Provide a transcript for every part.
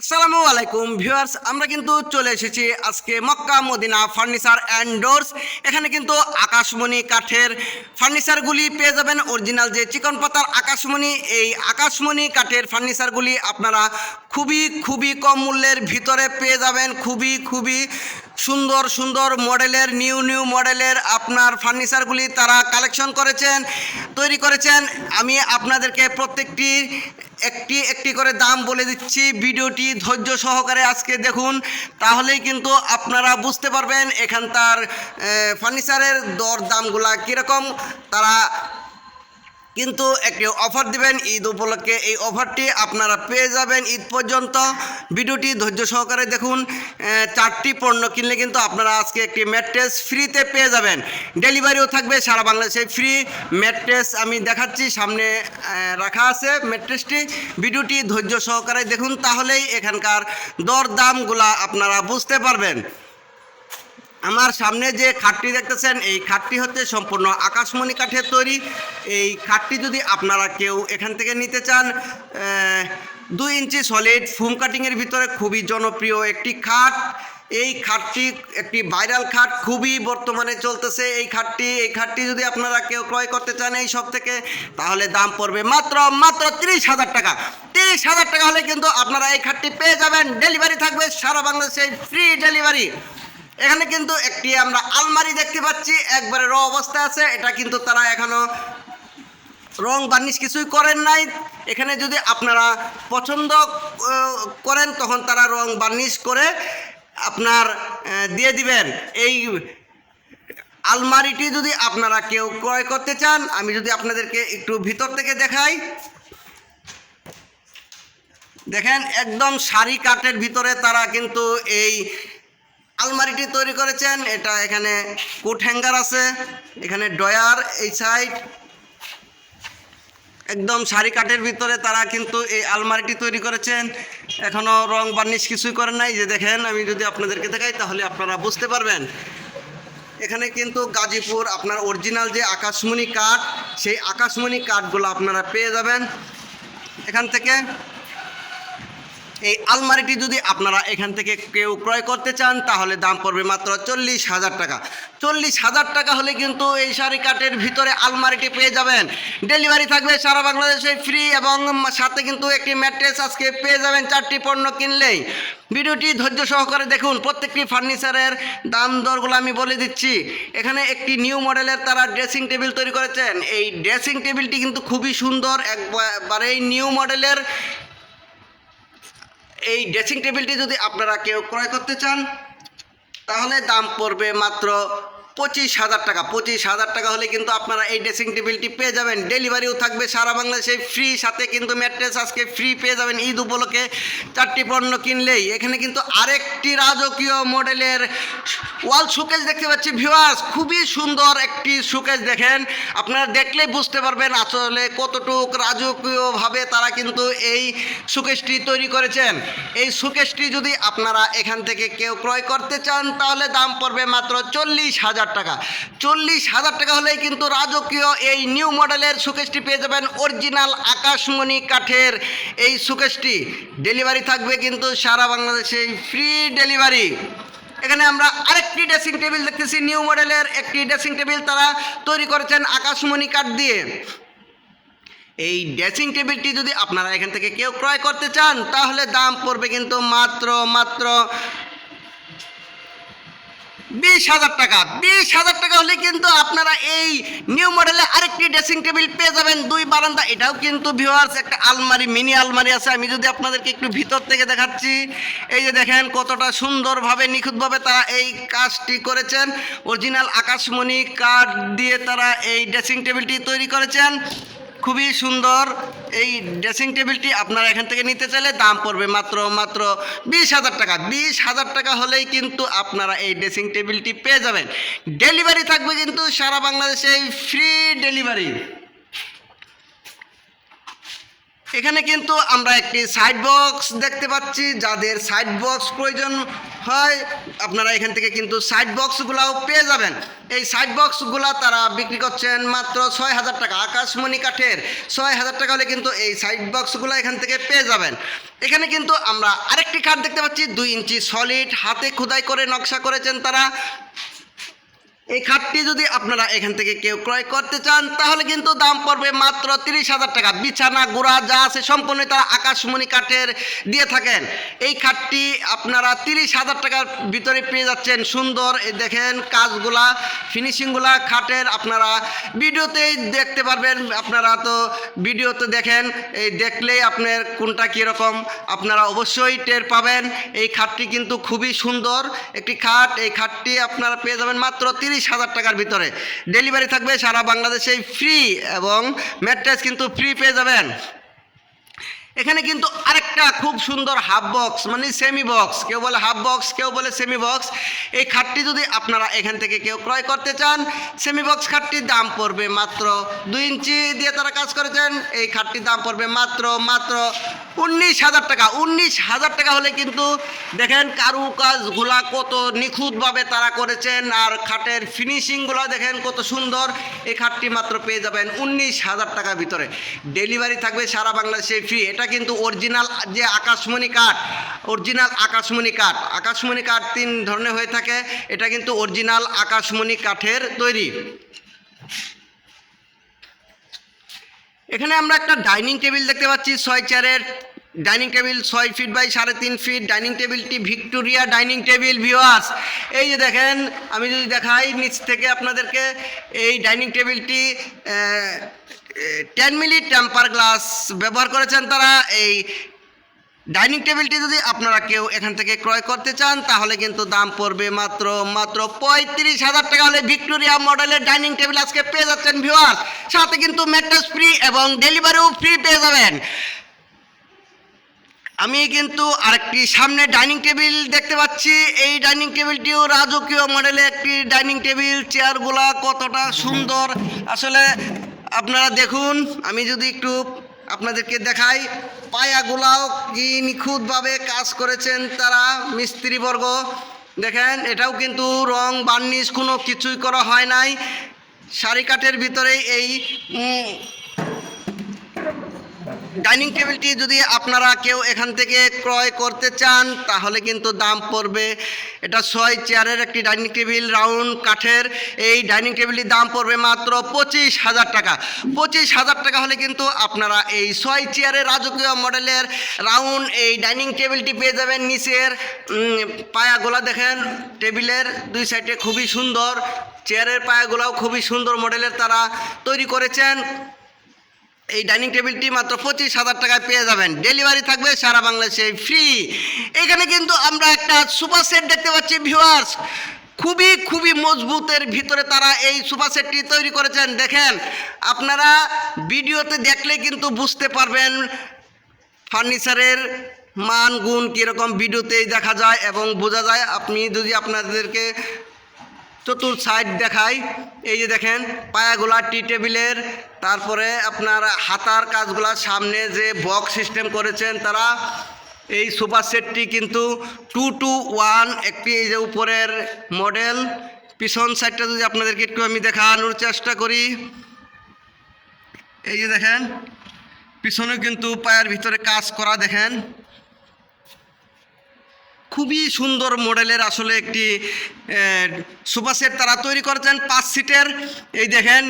আসসালামু আলাইকুম ভিউয়ার্স, আমরা কিন্তু চলে এসেছি আজকে Mecca, Medina furniture and doors এখানে কিন্তু আকাশমণি কাঠের ফার্নিচারগুলি পেয়ে যাবেন। অরিজিনাল যে চিকন পাতার আকাশমণি, এই আকাশমণি কাঠের ফার্নিচারগুলি আপনারা খুবই খুবই কম মূল্যের ভিতরে পেয়ে যাবেন। খুবই খুবই সুন্দর সুন্দর মডেলের, নিউ নিউ মডেলের আপনার ফার্নিচারগুলি তারা কালেকশন করেছেন, তৈরি করেছেন। আমি আপনাদেরকে প্রত্যেকটি একটি একটি করে দাম বলে দিচ্ছি ভিডিওটি ধৈর্য সহকারে আজকে দেখুন। তাহলেই কিন্তু আপনারা বুঝতে পারবেন এখানকার ফার্নিচারের দর দামগুলা কীরকম। তারা কিন্তু একটি অফার দিবেন ঈদ উপলক্ষে। এই অফারটি আপনারা পেয়ে যাবেন ঈদ পর্যন্ত। ভিডিওটি ধৈর্য সহকারে দেখুন। চারটি পণ্য কিনলে কিন্তু আপনারা আজকে একটি ম্যাট্রেস ফ্রিতে পেয়ে যাবেন। ডেলিভারিও থাকবে সারা বাংলাদেশে ফ্রি ম্যাট্রেস আমি দেখাচ্ছি। সামনে রাখা আছে ম্যাট্রেসটি ভিডিওটি ধৈর্য সহকারে দেখুন, তাহলেই এখানকার দর দামগুলা আপনারা বুঝতে পারবেন। আমার সামনে যে খাটটি দেখতেছেন, এই খাটটি হচ্ছে সম্পূর্ণ আকাশমণি কাঠের তৈরি। এই খাটটি যদি আপনারা কেউ এখান থেকে নিতে চান দুই ইঞ্চি সলিড ফুম কাটিংয়ের ভিতরে খুবই জনপ্রিয় একটি খাট। এই খাটটি একটি ভাইরাল খাট, খুবই বর্তমানে চলতেছে এই খাটটি। এই খাটটি যদি আপনারা কেউ ক্রয় করতে চান এই সব থেকে, তাহলে দাম পড়বে মাত্র মাত্র তিরিশ হাজার টাকা। তিরিশ হাজার টাকা হলে কিন্তু আপনারা এই খাটটি পেয়ে যাবেন। ডেলিভারি থাকবে সারা বাংলাদেশে ফ্রি ডেলিভারি এখানে কিন্তু একটি আমরা আলমারি দেখতে পাচ্ছি, একবারে র অবস্থায় আছে, এটা কিন্তু তারা এখনও রং বার্নিশ কিছুই করেন নাই। এখানে যদি আপনারা পছন্দ করেন, তখন তারা রং বার্নিশ করে আপনার দিয়ে দিবেন। এই আলমারিটি যদি আপনারা কেউ ক্রয় করতে চান, আমি যদি আপনাদেরকে একটু ভিতর থেকে দেখাই। দেখেন, একদম শাড়ি কাঠের ভিতরে তারা কিন্তু এই আলমারিটি তৈরি করেছেন। এটা এখানে কোট হ্যাঙ্গার আছে। এখানে ডয়ার এই সাইড। একদম শাড়ি কাঠের ভিতরে তারা কিন্তু এই আলমারিটি তৈরি করেছেন। এখনও রং বার্নিশ কিছুই করেন নাই। যে দেখেন, আমি যদি আপনাদেরকে দেখাই, তাহলে আপনারা বুঝতে পারবেন। এখানে কিন্তু গাজীপুর আপনার অরিজিনাল যে আকাশমণি কাঠ, সেই আকাশমণি কাঠগুলো আপনারা পেয়ে যাবেন। এখান থেকে এই আলমারিটি যদি আপনারা এখান থেকে কেউ ক্রয় করতে চান, তাহলে দাম পড়বে মাত্র চল্লিশ হাজার টাকা। চল্লিশ হাজার টাকা হলে কিন্তু এই শাড়ি কাঠের ভিতরে আলমারিটি পেয়ে যাবেন। ডেলিভারি থাকবে সারা বাংলাদেশে ফ্রি এবং সাথে কিন্তু একটি ম্যাট্রেস আজকে পেয়ে যাবেন চারটি পণ্য কিনলেই। ভিডিওটি ধৈর্য সহকারে দেখুন, প্রত্যেকটি ফার্নিচারের দাম দরগুলো আমি বলে দিচ্ছি। এখানে একটি নিউ মডেলের তারা ড্রেসিং টেবিল তৈরি করেছেন। এই ড্রেসিং টেবিলটি কিন্তু খুবই সুন্দর, একবারেই নিউ মডেলের এই ড্রেসিং টেবিলটি যদি আপনারা কেউ ক্রয় করতে চান তাহলে দাম পড়বে মাত্র পঁচিশ হাজার টাকা, পঁচিশ হাজার টাকা হলে কিন্তু আপনারা এই ড্রেসিং টেবিলটি পেয়ে যাবেন। ডেলিভারিও থাকবে সারা বাংলাদেশে ফ্রি সাথে কিন্তু ম্যাট্রেস আজকে ফ্রি পেয়ে যাবেন ঈদ উপলক্ষে। চারটি পণ্য কিনলেই এখানে কিন্তু আরেকটি রাজকীয় মডেলের ওয়াল শোকেজ দেখতে পাচ্ছি। ভিউয়ার্স খুবই সুন্দর একটি শোকেজ দেখেন। আপনারা দেখলেই বুঝতে পারবেন আসলে কতটুক রাজকীয়ভাবে তারা কিন্তু এই শোকেসটি তৈরি করেছেন। এই শোকেসটি যদি আপনারা এখান থেকে কেউ ক্রয় করতে চান, তাহলে দাম পড়বে মাত্র চল্লিশ হাজার টাকা। চল্লিশ হাজার টাকা হলেই কিন্তু রাজকীয় এই নিউ মডেলের শোকেসটি পেয়ে যাবেন অরিজিনাল আকাশমণি কাঠের এই শোকেসটি ডেলিভারি থাকবে কিন্তু সারা বাংলাদেশে ফ্রি ডেলিভারি এখানে আমরা আরেকটি ড্রেসিং টেবিল দেখতেছি নিউ মডেলের একটি ড্রেসিং টেবিল তারা তৈরি করেছেন আকাশমণি কাঠ দিয়ে। এই ড্রেসিং টেবিলটি যদি আপনারা এখান থেকে কেউ ক্রয় করতে চান, তাহলে দাম পড়বে কিন্তু মাত্র মাত্র বিশ হাজার টাকা। বিশ হাজার টাকা হলে কিন্তু আপনারা এই নিউ মডেলে আরেকটি ড্রেসিং টেবিল পেয়ে যাবেন। দুই বারান্দা। এটাও কিন্তু ভিউয়ার্স একটা আলমারি, মিনি আলমারি আছে। আমি যদি আপনাদেরকে একটু ভিতর থেকে দেখাচ্ছি, এই যে দেখেন কতটা সুন্দরভাবে, নিখুঁতভাবে তারা এই কাজটি করেছেন। অরিজিনাল আকাশমণি কাঠ দিয়ে তারা এই ড্রেসিং টেবিলটি তৈরি করেছেন। খুবই সুন্দর। এই ড্রেসিং টেবিলটি আপনারা এখান থেকে নিতে চাইলে দাম পড়বে মাত্র মাত্র বিশ হাজার টাকা। বিশ হাজার টাকা হলেই কিন্তু আপনারা এই ড্রেসিং টেবিলটি পেয়ে যাবেন। ডেলিভারি থাকবে কিন্তু সারা বাংলাদেশে ফ্রি ডেলিভারি এখানে কিন্তু আমরা একটি সাইড বক্স দেখতে পাচ্ছি, যাদের সাইড বক্স প্রয়োজন হয়, আপনারা এখান থেকে কিন্তু সাইড বক্সগুলাও পেয়ে যাবেন। এই সাইড বক্সগুলা তারা বিক্রি করছেন মাত্র ছয় হাজার টাকা, আকাশমণি কাঠের। ছয় হাজার টাকা হলে কিন্তু এই সাইড বক্সগুলো এখান থেকে পেয়ে যাবেন। এখানে কিন্তু আমরা আরেকটি কাঠ দেখতে পাচ্ছি, দুই ইঞ্চি সলিড হাতে খোদাই করে নকশা করেছেন তারা। এই খাটটি যদি আপনারা এখান থেকে কেউ ক্রয় করতে চান, তাহলে কিন্তু দাম পড়বে মাত্র তিরিশ হাজার টাকা। বিছানা, গোড়া যা আছে সম্পূর্ণ তারা আকাশমণি কাঠের দিয়ে থাকেন। এই খাটটি আপনারা তিরিশ হাজার টাকার ভিতরে পেয়ে যাচ্ছেন। সুন্দর দেখেন কাজগুলা, ফিনিশিংগুলা খাটের আপনারা ভিডিওতেই দেখতে পারবেন। আপনারা তো ভিডিওতে দেখেন, এই দেখলেই আপনার কোনটা কীরকম, আপনারা অবশ্যই টের পাবেন। এই খাটটি কিন্তু খুবই সুন্দর একটি খাট। এই খাটটি আপনারা পেয়ে যাবেন মাত্র তিরিশ হাজার টাকার ভিতরে। ডেলিভারি থাকবে সারা বাংলাদেশে ফ্রি এবং ম্যাট্রেস কিন্তু ফ্রি পেয়ে যাবেন। এখানে কিন্তু আরেকটা খুব সুন্দর হাফ বক্স মানে সেমি বক্স কেউ বলে হাফ বক্স কেউ বলে সেমি বক্স এই খাটটি যদি আপনারা এখান থেকে কেউ ক্রয় করতে চান সেমি বক্স খাটটির দাম পড়বে মাত্র দুই ইঞ্চি দিয়ে তারা কাজ করেছেন। এই খাটটির দাম পড়বে মাত্র মাত্র উনিশ হাজার টাকা। উনিশ হাজার টাকা হলে কিন্তু দেখেন কারু কাজগুলা কত নিখুঁতভাবে তারা করেছেন, আর খাটের ফিনিশিংগুলো দেখেন কত সুন্দর। এই খাটটি মাত্র পেয়ে যাবেন উনিশ হাজার টাকার ভিতরে। ডেলিভারি থাকবে সারা বাংলাদেশে ফ্রি এটা কিন্তু অরিজিনাল যে আকাশমণি কাঠ অরিজিনাল আকাশমণি কাঠ। আকাশমণি কাঠ তিন ধরনের হয়ে থাকে, এটা কিন্তু অরিজিনাল আকাশমণি কাঠের তৈরি। এখানে আমরা একটা ডাইনিং টেবিল দেখতে পাচ্ছি, ছয় চেয়ারের ডাইনিং টেবিল ছয় ফিট বাই সাড়ে তিন ফিট ডাইনিং টেবিলটি ভিক্টোরিয়া ডাইনিং টেবিল ভিওয়ার্স এই যে দেখেন, আমি যদি দেখাই নিচ থেকে আপনাদেরকে, এই ডাইনিং টেবিলটি টেন মিলি টেম্পার গ্লাস ব্যবহার করেছেন তারা। এই ডাইনিং টেবিলটি যদি আপনারা কেউ এখান থেকে ক্রয় করতে চান, তাহলে কিন্তু দাম পড়বে মাত্র মাত্র পঁয়ত্রিশ হাজার টাকা হলে ভিক্টোরিয়া মডেলের ডাইনিং টেবিল আজকে পেয়ে যাচ্ছেন ভিউয়ার সাথে কিন্তু ম্যাট্রেস ফ্রি এবং ডেলিভারিও ফ্রি পেয়ে যাবেন। আমি কিন্তু আরেকটি সামনে ডাইনিং টেবিল দেখতে পাচ্ছি। এই ডাইনিং টেবিলটিও রাজকীয় মডেলের একটি ডাইনিং টেবিল চেয়ারগুলা কতটা সুন্দর। আসলে আপনারা দেখুন, আমি যদি একটু আপনাদেরকে দেখাই পায়াগুলাও কি নিখুঁতভাবে কাজ করেছেন তারা মিস্ত্রিবর্গ। দেখেন, এটাও কিন্তু রং, বার্নিশ কোনো কিছুই করা হয় নাই। শাড়ি কাঠের ভিতরে এই ডাইনিং টেবিলটি যদি আপনারা কেউ এখান থেকে ক্রয় করতে চান, তাহলে কিন্তু দাম পড়বে। এটা ছয় চেয়ারের একটি ডাইনিং টেবিল, রাউন্ড কাঠের। এই ডাইনিং টেবিলটির দাম পড়বে মাত্র পঁচিশ হাজার টাকা। পঁচিশ হাজার টাকা হলে কিন্তু আপনারা এই ছয় চেয়ারের রাজকীয় মডেলের রাউন্ড এই ডাইনিং টেবিলটি পেয়ে যাবেন। নিচের পায়াগুলা দেখেন, টেবিলের দুই সাইডে খুবই সুন্দর। চেয়ারের পায়াগুলাও খুবই সুন্দর মডেলের তারা তৈরি করেছেন। এই ডাইনিং টেবিলটি মাত্র পঁচিশ হাজার টাকায় পেয়ে যাবেন। ডেলিভারি থাকবে সারা বাংলাদেশে ফ্রি। এখানে কিন্তু আমরা একটা সুপার সেট দেখতে পাচ্ছি, ভিউয়ার্স। খুবই খুবই মজবুতের ভিতরে তারা এই সুপার সেটটি তৈরি করেছেন। দেখেন, আপনারা ভিডিওতে দেখলে কিন্তু বুঝতে পারবেন ফার্নিচারের মান, গুণ কীরকম ভিডিওতেই দেখা যায় এবং বোঝা যায়। আপনি যদি আপনাদেরকে চতুর সাইড দেখাই। এই যে দেখেন, পায়াগুলা টি টেবিলের, তারপরে আপনার হাতার কাজগুলা সামনে যে বক্স সিস্টেম করেছেন তারা, এই সুপার সেটটি কিন্তু টু টু ওয়ান একটি এই যে উপরের মডেল পিছন সাইডটা যদি আপনাদেরকে একটু আমি দেখানোর চেষ্টা করি। এই যে দেখেন, পিছনে কিন্তু পায়ের ভিতরে কাজ করা দেখেন। খুবই সুন্দর মডেলের আসলে একটি সুপার সেট তারা তৈরি করেছেন, পাঁচ সিটের। এই দেখেন,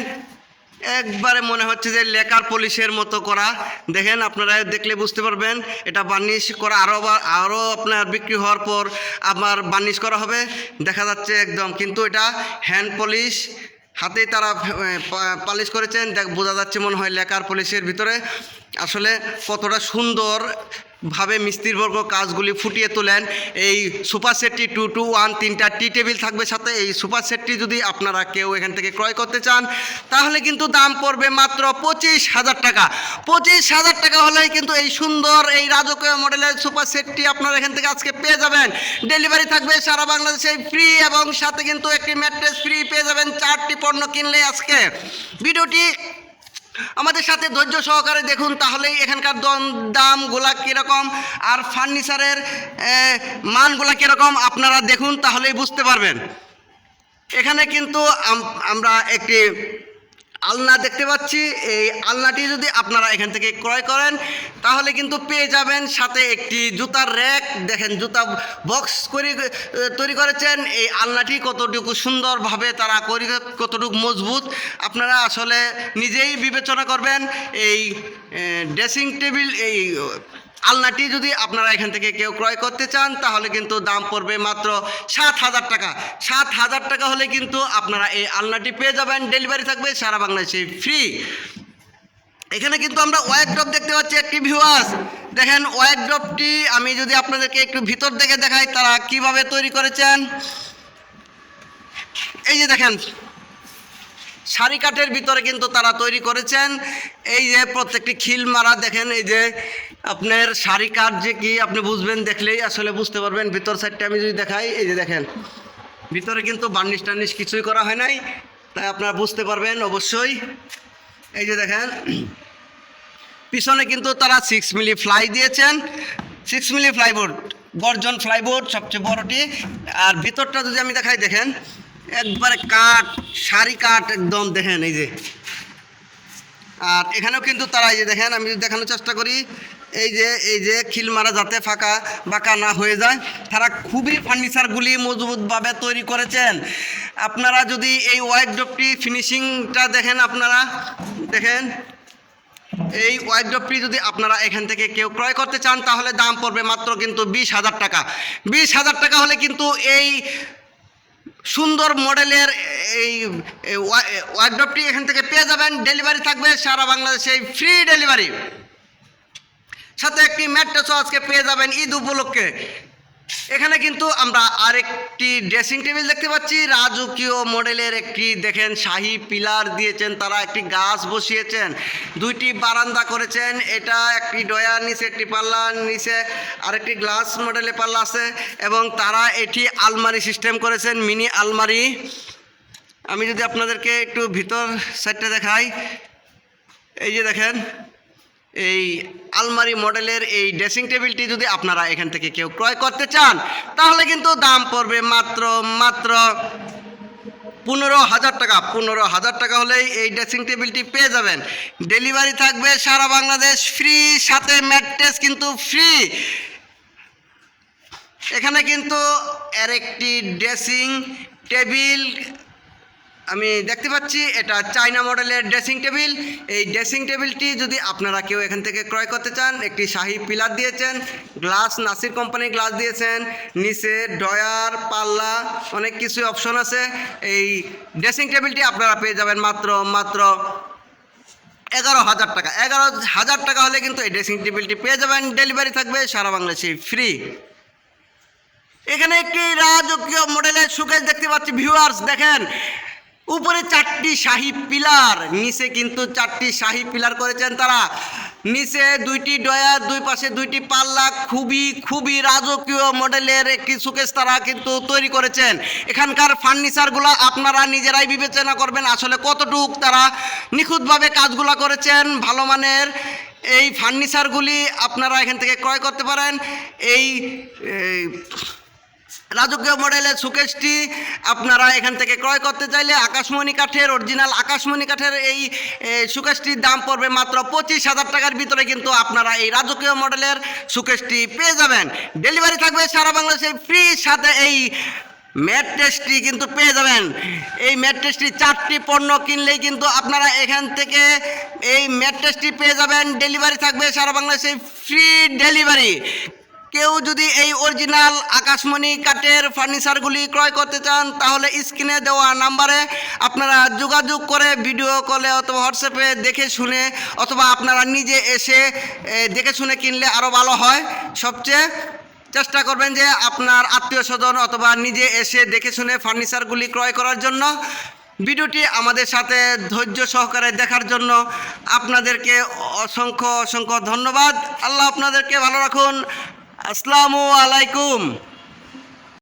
একবারে মনে হচ্ছে যে লেকার পলিশের মতো করা। দেখেন, আপনারা দেখলে বুঝতে পারবেন, এটা বার্নিশ করা আরও আরও আপনার বিক্রি হওয়ার পর আমার বার্নিশ করা হবে। দেখা যাচ্ছে একদম, কিন্তু এটা হ্যান্ড পলিশ, হাতেই তারা পালিশ করেছেন। দেখ, বোঝা যাচ্ছে মনে হয় লেকার পলিশের ভিতরে। আসলে কতটা সুন্দর ভাবে মিস্ত্রিবর্গ কাজগুলি ফুটিয়ে তোলেন। এই সুপার সেটটি টু টু, ওয়ান, তিনটা টি টেবিল থাকবে সাথে। এই সুপার সেটটি যদি আপনারা কেউ এখান থেকে ক্রয় করতে চান, তাহলে কিন্তু দাম পড়বে মাত্র পঁচিশ হাজার টাকা। পঁচিশ হাজার টাকা হলেই কিন্তু এই সুন্দর, এই রাজকীয় মডেলের সুপার সেটটি আপনারা এখান থেকে আজকে পেয়ে যাবেন। ডেলিভারি থাকবে সারা বাংলাদেশে ফ্রি এবং সাথে কিন্তু একটি ম্যাট্রেস ফ্রি পেয়ে যাবেন চারটি পণ্য কিনলে আজকে। ভিডিওটি আমাদের সাথে ধৈর্য সহকারে দেখুন, তাহলেই এখানকার দম- দামগুলা কীরকম, আর ফার্নিচারের মানগুলা কীরকম, আপনারা দেখুন, তাহলেই বুঝতে পারবেন। এখানে কিন্তু আমরা একটি আলনা দেখতে পাচ্ছি। এই আলনাটি যদি আপনারা এখান থেকে ক্রয় করেন, তাহলে কিন্তু পেয়ে যাবেন সাথে একটি জুতার র্যাক। দেখেন, জুতা বক্স করে তৈরি করেছেন। এই আলনাটি কতটুকু সুন্দরভাবে তারা করি, কতটুকু মজবুত, আপনারা আসলে নিজেই বিবেচনা করবেন। এই ড্রেসিং টেবিল, এই আলনাটি যদি আপনারা এখান থেকে কেউ ক্রয় করতে চান, তাহলে কিন্তু দাম পড়বে মাত্র সাত হাজার টাকা। সাত হাজার টাকা হলে কিন্তু আপনারা এই আলনাটি পেয়ে যাবেন। ডেলিভারি থাকবে সারা বাংলাদেশে ফ্রি এখানে কিন্তু আমরা ওয়াইক ড্রপ দেখতে পাচ্ছি একটি ভিউয়ার্স দেখেন ওয়াইক ড্রপটি আমি যদি আপনাদেরকে একটু ভিতর থেকে দেখাই, তারা কীভাবে তৈরি করেছেন? এই যে দেখেন শাড়ি কাঠের ভিতরে কিন্তু তারা তৈরি করেছেন। এই যে প্রত্যেকটি খিল মারা, দেখেন এই যে আপনার শাড়ি কাঠ যে কি, আপনি বুঝবেন দেখলেই আসলে বুঝতে পারবেন। ভিতর সাইডটা আমি যদি দেখাই, এই যে দেখেন, ভিতরে কিন্তু বার্নিশ টার্নিশ কিছুই করা হয় নাই, তাই আপনারা বুঝতে পারবেন অবশ্যই। এই যে দেখেন, পিছনে কিন্তু তারা সিক্স মিলি ফ্লাই দিয়েছেন। সিক্স মিলি ফ্লাইবোর্ড গর্জন ফ্লাইবোর্ড সবচেয়ে বড়টি। আর ভিতরটা যদি আমি দেখাই, দেখেন একবারে কাঠ শাড়ি কাঠ একদম দেখেন এই যে। আর এখানেও কিন্তু তারা এই যে দেখেন, আমি দেখানোর চেষ্টা করি, এই যে এই যে খিল মারা যাতে ফাঁকা, বাঁকা না হয়ে যায়, তারা খুবই ফার্নিচারগুলি মজবুতভাবে তৈরি করেছেন। আপনারা যদি এই ওয়াইড্রপটি ফিনিশিংটা দেখেন আপনারা, দেখেন, এই ওয়াইড্রপটি যদি আপনারা এখান থেকে কেউ ক্রয় করতে চান, তাহলে দাম পড়বে মাত্র কিন্তু বিশ হাজার টাকা। বিশ হাজার টাকা হলে কিন্তু এই সুন্দর মডেলের এই ওয়ার্ডপটি এখান থেকে পেয়ে যাবেন। ডেলিভারি থাকবে সারা বাংলাদেশে ফ্রি ডেলিভারি সাথে একটি ম্যাট্রেসও আজকে পেয়ে যাবেন ঈদ উপলক্ষে। এখানে কিন্তু আমরা আরেকটি ড্রেসিং টেবিল দেখতে পাচ্ছি। রাজকীয় মডেলের একটি, দেখেন, শাহী পিলার দিয়েছেন, তারা একটি গাছ বসিয়েছেন। দুইটি বারান্দা করেছেন, এটা একটি ডয়ার নিচে একটি পাল্লা, নিচে আরেকটি গ্লাস মডেলের পাল্লা আছে এবং তারা এটি আলমারি সিস্টেম করেছেন মিনি আলমারি। আমি যদি আপনাদেরকে একটু ভিতর সাইডটা দেখাই, এই যে দেখেন এই আলমারি মডেলের এই ড্রেসিং টেবিলটি যদি আপনারা এখান থেকে কেউ ক্রয় করতে চান, তাহলে কিন্তু দাম পড়বে মাত্র মাত্র পনেরো হাজার টাকা। পনেরো হাজার টাকা হলেই এই ড্রেসিং টেবিলটি পেয়ে যাবেন। ডেলিভারি থাকবে সারা বাংলাদেশ, ফ্রি, সাথে ম্যাট্রেস কিন্তু ফ্রি। এখানে কিন্তু এর একটি ড্রেসিং টেবিল আমি দেখতে পাচ্ছি, এটা চাইনা মডেলের ড্রেসিং টেবিল এই ড্রেসিং টেবিলটি যদি আপনারা কেউ এখান থেকে ক্রয় করতে চান, একটি শাহি পিলার দিয়েছেন, গ্লাস, নাসির কোম্পানির গ্লাস দিয়েছেন, নিচে ডয়ার পাল্লা, অনেক কিছু অপশন আছে। এই ড্রেসিং টেবিলটি আপনারা পেয়ে যাবেন মাত্র মাত্র এগারো হাজার টাকা। এগারো হাজার টাকা হলে কিন্তু এই ড্রেসিং টেবিলটি পেয়ে যাবেন ডেলিভারি থাকবে সারা বাংলাদেশে ফ্রি এখানে একটি রাজকীয় মডেলের সুকেশ দেখতে পাচ্ছি ভিউয়ার্স দেখেন। উপরে চারটি শাহী পিলার, নিচে কিন্তু চারটি শাহী পিলার করেছেন তারা। নিচে দুইটি ডয়ার দুই পাশে দুইটি পাল্লা, খুবই খুবই রাজকীয় মডেলের একটি সুকেশ তারা কিন্তু তৈরি করেছেন। এখানকার ফার্নিচারগুলো আপনারা নিজেরাই বিবেচনা করবেন, আসলে কতটুক তারা নিখুঁতভাবে কাজগুলো করেছেন, ভালো মানের এই ফার্নিচারগুলি আপনারা এখান থেকে ক্রয় করতে পারেন। এই রাজকীয় মডেলের সুকেশটি আপনারা এখান থেকে ক্রয় করতে চাইলে আকাশমণি কাঠের অরিজিনাল আকাশমণি কাঠের এই সুকেশটির দাম পড়বে মাত্র পঁচিশ হাজার টাকার ভিতরে কিন্তু আপনারা এই রাজকীয় মডেলের সুকেশটি পেয়ে যাবেন। ডেলিভারি থাকবে সারা বাংলাদেশে ফ্রি সাথে এই ম্যাট্রেসটি কিন্তু পেয়ে যাবেন। এই ম্যাট্রেসটি চারটি পণ্য কিনলেই কিন্তু আপনারা এখান থেকে এই ম্যাট্রেসটি পেয়ে যাবেন। ডেলিভারি থাকবে সারা বাংলাদেশে ফ্রি ডেলিভারি। কেউ যদি এই অরিজিনাল আকাশমণি কাঠের ফার্নিচারগুলি ক্রয় করতে চান, তাহলে স্ক্রিনে দেওয়া নাম্বারে আপনারা যোগাযোগ করে ভিডিও কলে অথবা হোয়াটসঅ্যাপে দেখে শুনে অথবা আপনারা নিজে এসে দেখে শুনে কিনলে আরও ভালো হয়। সবচেয়ে চেষ্টা করবেন যে আপনার আত্মীয় স্বজন অথবা নিজে এসে দেখে শুনে ফার্নিচারগুলি ক্রয় করার জন্য। ভিডিওটি আমাদের সাথে ধৈর্য সহকারে দেখার জন্য আপনাদেরকে অসংখ্য অসংখ্য ধন্যবাদ। আল্লাহ আপনাদেরকে ভালো রাখুন। আসসালামু আলাইকুম।